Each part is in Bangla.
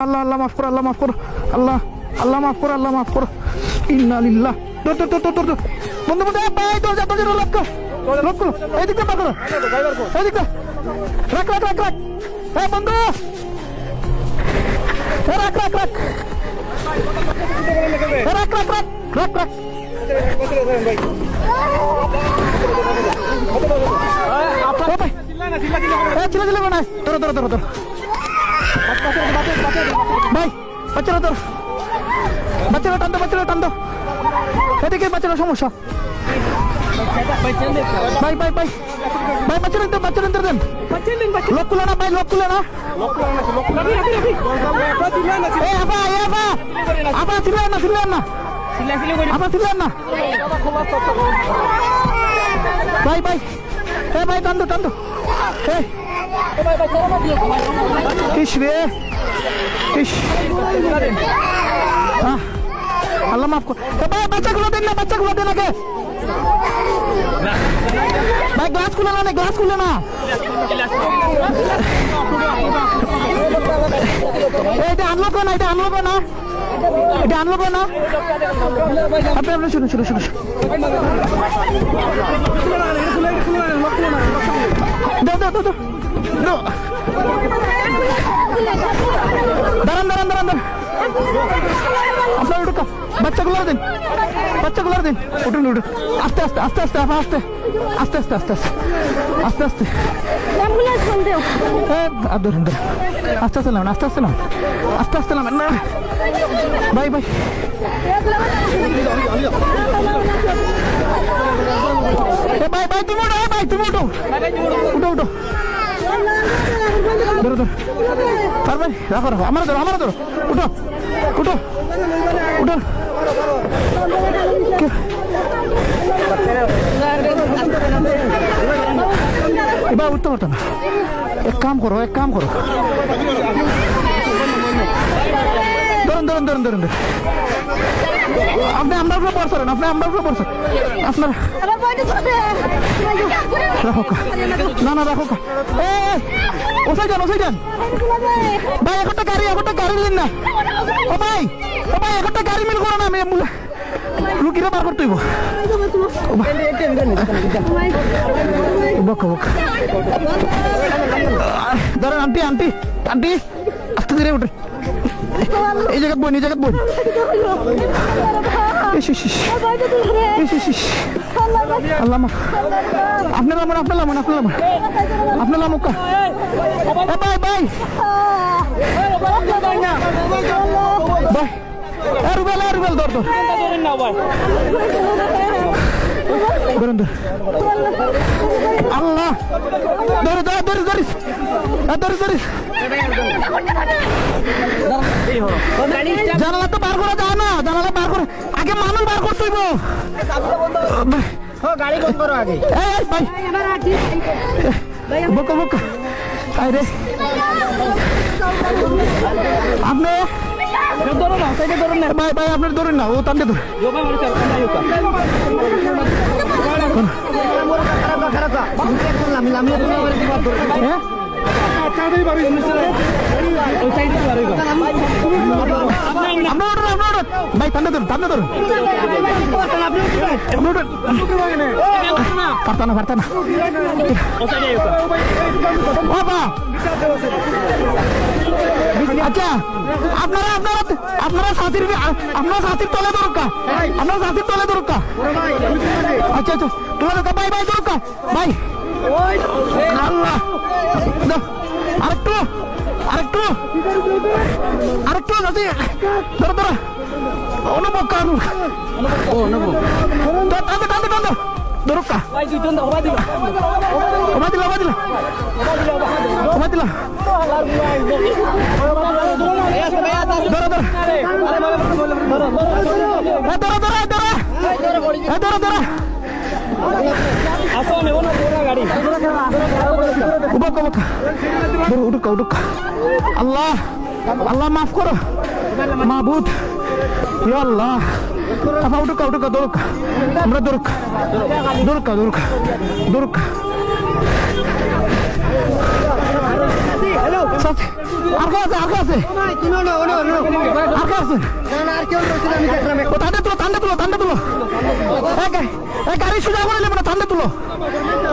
আল্লাহ আল্লাহ মাফ করো আল্লাহ মাফ করো আল্লাহ আল্লাহ মাফ করো আল্লাহ মাফ করো ইন্না লিল্লাহ দর দর দর দর দর বন্ধু বন্ধু এই ভাই দরজা দরজা লক কর লক করো এদিকটা পা করো এদিকটা রাখ রাখ রাখ রাখ এই বন্ধু রাখ রাখ রাখ রাখ রাখ রাখ রাখ ভাই, বাচ্চারা তোর বাচ্চারা টান দো বাচ্চারা টান দো এদিকে বাচ্চারা সমস্যা। ভাই ভাই ভাই। ভাই, বাচ্চারা দেন বাচ্চারা দেন লোক খুলে না, ভাই, লোক খুলে না। এ, আবা এ, আবা। আবা ছিলেন না ছিলেন না। আবা ছিলেন না। ভাই ভাই। এ ভাই, টান দো, টান এ। ইস রে। ইস। আল্লাহ মাফ কর। ভাই, বাচ্চাগুলো দেন না, বাচ্চাগুলো দেন আগে। ভাই গ্লাস খুলে না গ্লাস খুলে না। এটা আনলোক না, এটা আনলোক না। এটা আনলোক না। আপনি আপনি শুনুন শুনুন শুনুন। দাও দাও দাও দাও। দাঁড়ান দাঁড়ান দাঁড়ান দাঁড়ান। আপনার উঠুকা বাচ্চাগুলো দিন। বাচ্চাগুলো দিন। উঠুন উঠুন। আস্তে আস্তে আস্তে আস্তে আপা আস্তে আস্তে আস্তে আস্তে আস্তে। আস্তে আস্তে। অ্যাম্বুলেন্স ফোন দেও। আর ধরুন আস্তে আস্তে নামেন আস্তে আস্তে নামেন আস্তে আস্তে নামেন না। ভাই ভাই এ ভাই ভাই তুমি উঠো ভাই তুমি উঠো। উঠো উঠো। ধরো ধরো। পারবে রাখো রাখো। আমার ধরো আমার ধরো। উঠো উঠো। উঠো। এবার উঠতে পারতো না এক কাম করো, এক কাম করো। ধরুন ধরুন ধরুন ধরুন আপনি আমরা উপরে পড়ছেন আপনি আমরা উপরে পড়ছেন আপনার রাখো না না, রাখো এ ওসাই যান ওসাই যান। ভাই একটা গাড়ি একটা গাড়ি দিন না। ও ভাই ও ভাই একটা গাড়ি মিল করো না আমি রুগীরা বার করতে হইব। বক বক। দাঁড়ান, আন্টি আন্টি আন্টি, আস্তে ধীরে উঠে। এই জায়গাত বই এই বই আল্লাহ মাফ। আপনার লামন আপনার লামন আপনার লামন আপনার ভাই ভাই। এ রুবেল এ রুবেল দর দর ধরুন ধর আল্লাহ ধরে ধরে ধরে ধরিস ধরে ধরিস জানালা তো বার করা যায় না জানালা বার করে আগে মানুষ বার করতে হইব। গাড়ি করো আগে। ভাই। বকা বকা। আপনি ধরো না সাইডে ধরো না। ভাই ভাই আপনার ধরুন না ও ধরো। হ্যাঁ? উঠুন ভাই টানতে ধরুন ধরুন। আপনি উঠুন পারতা না পারতা না ও সাইডে ইউকা ও বা আচ্ছা আপনারা আপনারা আপনারা সাথীর আপনারা সাথীর তলে দরকার আপনারা সাথীর তলে দরকার আচ্ছা আচ্ছা তোলা দরকার ভাই ভাই দরকার ভাই আল্লাহ আছে ধরো ধরো। অনুভব কারণ ও নবো টানতে টানতে টানতে। দরকা ভাই দুইজন দাও ভাই দিবা ওমা দিলা। ওমা দিলা ওমা দিলা। ধরো ধরো। ধরো ধরো ধরো। ধরো ধরো। আসো নেব না গাড়ি। উবক উবক ধরো উঠুক উঠুক আল্লাহ। আল্লাহ মাফ করো। মাহবুদ আল্লাহ। আপা উঠুক উঠুক দরুক আমরা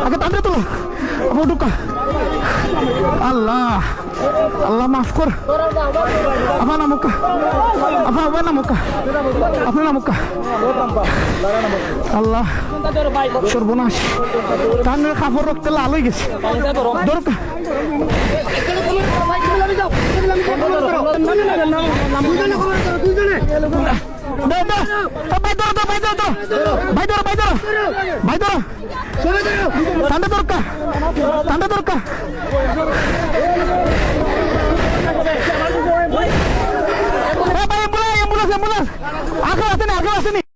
আগে ঠান্ডা তুলো। ঢুকা আল্লাহ। আল্লাহ মাফ কর। আপনার নামুকা আপনার আপনার নামুকা আপনার নামুকা আল্লাহ, সর্বনাশ। কানের কাপড় রক্তে লাল হয়ে গেছে। দরকার। দুজনে খবর করো দুজনে আচ্ছা, আখড়াতে